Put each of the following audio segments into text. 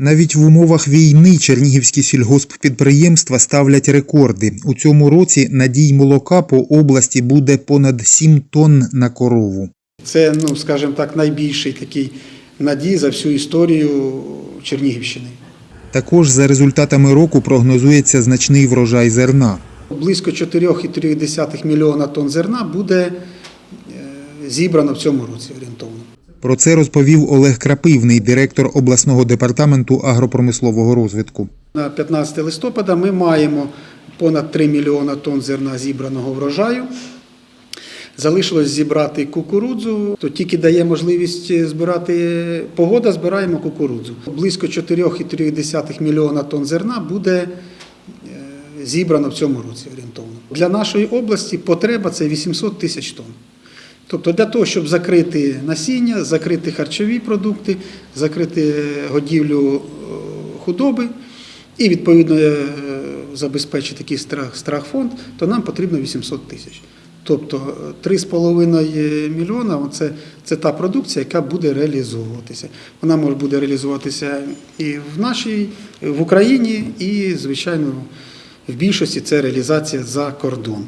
Навіть в умовах війни чернігівські сільгосппідприємства ставлять рекорди. У цьому році надій молока по області буде понад 7 тонн на корову. Це, ну, скажімо так, найбільший такий надій за всю історію Чернігівщини. Також за результатами року прогнозується значний врожай зерна. Близько 4,3 мільйона тонн зерна буде е, зібрано в цьому році орієнтовно. Про це розповів Олег Крапивний, директор обласного департаменту агропромислового розвитку. На 15 листопада ми маємо понад 3 мільйона тонн зерна зібраного врожаю. Залишилось зібрати кукурудзу, то тільки дає можливість збирати погода, збираємо кукурудзу. Близько 4,3 мільйона тонн зерна буде е, зібрано в цьому році орієнтовно. Для нашої області потреба це 800 тисяч тонн. Тобто для того, щоб закрити насіння, закрити харчові продукти, закрити годівлю е, худоби і відповідно е, забезпечити такий страх, страхфонд, то нам потрібно 800 тисяч. Тобто е, 3,5 мільйона це, це та продукція, яка буде реалізовуватися. Вона може буде реалізуватися і в нашій, в Україні, і, звичайно, в більшості це реалізація за кордон.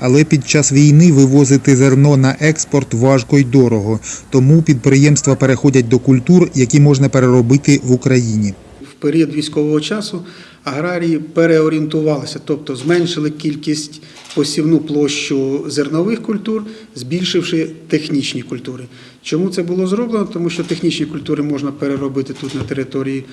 Але під час війни вивозити зерно на експорт важко й дорого, тому підприємства переходять до культур, які можна переробити в Україні. Період військового часу аграрії переорієнтувалися, тобто зменшили кількість посівну площу зернових культур, збільшивши технічні культури. Чому це було зроблено? Тому що технічні культури можна переробити тут на території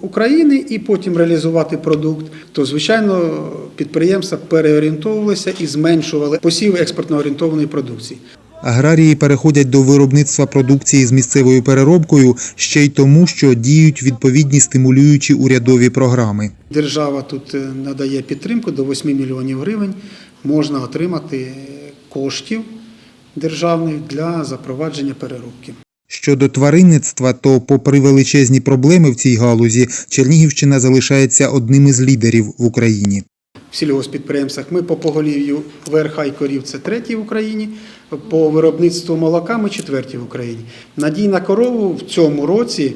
України і потім реалізувати продукт. То, звичайно, підприємства переорієнтовувалися і зменшували посів експортно орієнтованої продукції. Аграрії переходять до виробництва продукції з місцевою переробкою ще й тому, що діють відповідні стимулюючі урядові програми. Держава тут е, надає підтримку до 8 мільйонів гривень. Можна отримати коштів державних для запровадження переробки. Щодо тваринництва, то, попри величезні проблеми в цій галузі, Чернігівщина залишається одним із лідерів в Україні. В сільгоспідприємствах ми по поголів'ю верха і корів це треті в Україні, по виробництву молока ми четверті в Україні. Надій на корову в цьому році,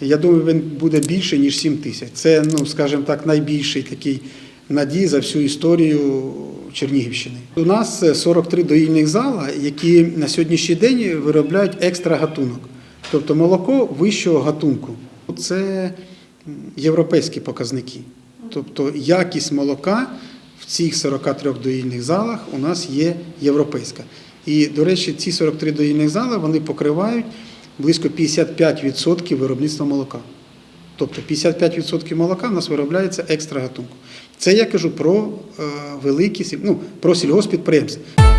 я думаю, він буде більше, ніж 7 тисяч. Це, ну, скажімо так, найбільший такий надій за всю історію Чернігівщини. У нас е, 43 доїльних зала, які на сьогоднішній день виробляють екстра гатунок, тобто молоко вищого гатунку. Це європейські показники. Тобто якість молока в цих 43 доїльних залах у нас є європейська. І, до речі, ці 43 доїльних зали вони покривають близько 55% виробництва молока. Тобто 55% молока в нас виробляється екстра гатунку. Це я кажу про е, великі ну, про сільгоспідприємства.